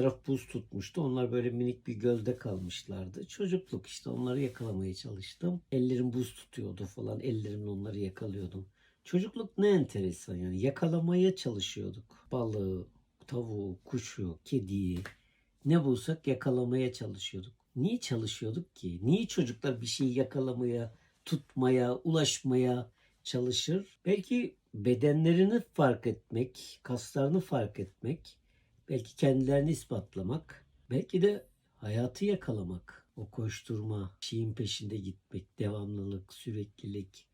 taraf buz tutmuştu. Onlar böyle minik bir gölde kalmışlardı. Çocukluk işte onları yakalamaya çalıştım. Ellerim buz tutuyordu falan. Ellerimle onları yakalıyordum. Çocukluk ne enteresan yani yakalamaya çalışıyorduk. Balığı, tavuğu, kuşu, kediyi ne bulsak yakalamaya çalışıyorduk. Niye çalışıyorduk ki? Niye çocuklar bir şeyi yakalamaya, tutmaya, ulaşmaya çalışır? Belki bedenlerini fark etmek, kaslarını fark etmek, belki kendilerini ispatlamak, belki de hayatı yakalamak, o koşturma, şeyin peşinde gitmek, devamlılık, süreklilik.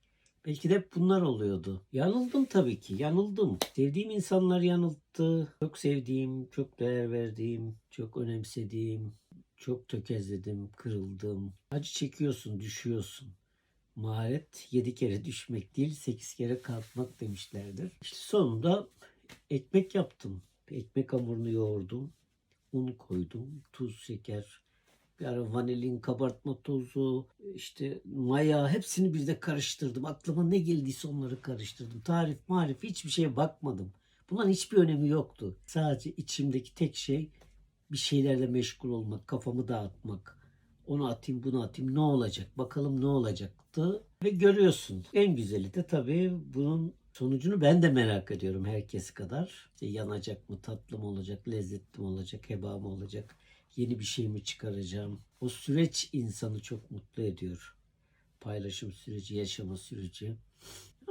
Belki de hep bunlar oluyordu. Yanıldım tabii ki, yanıldım. Sevdiğim insanlar yanılttı. Çok sevdiğim, çok değer verdiğim, çok önemsediğim, çok tökezledim, kırıldım. Acı çekiyorsun, düşüyorsun. Maharet yedi kere düşmek değil, sekiz kere kalkmak demişlerdir. İşte sonunda ekmek yaptım. Ekmek hamurunu yoğurdum. Un koydum. Tuz, şeker, bir ara vanilin, kabartma tozu, işte maya hepsini bir de karıştırdım. Aklıma ne geldiyse onları karıştırdım. Tarif, marif hiçbir şeye bakmadım. Bunların hiçbir önemi yoktu. Sadece içimdeki tek şey bir şeylerle meşgul olmak, kafamı dağıtmak. Onu atayım, bunu atayım. Ne olacak? Bakalım ne olacaktı? Ve görüyorsun. En güzeli de tabii bunun sonucunu ben de merak ediyorum herkes kadar. İşte yanacak mı, tatlı mı olacak, lezzetli mi olacak, heba mı olacak? Yeni bir şey mi çıkaracağım? O süreç insanı çok mutlu ediyor. Paylaşım süreci, yaşama süreci.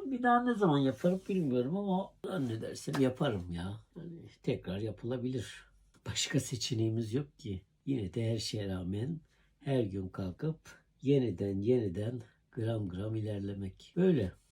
Bir daha ne zaman yaparım bilmiyorum ama zannedersem yaparım ya. Hani tekrar yapılabilir. Başka seçeneğimiz yok ki. Yine de her şeye rağmen her gün kalkıp yeniden yeniden gram gram ilerlemek. Böyle.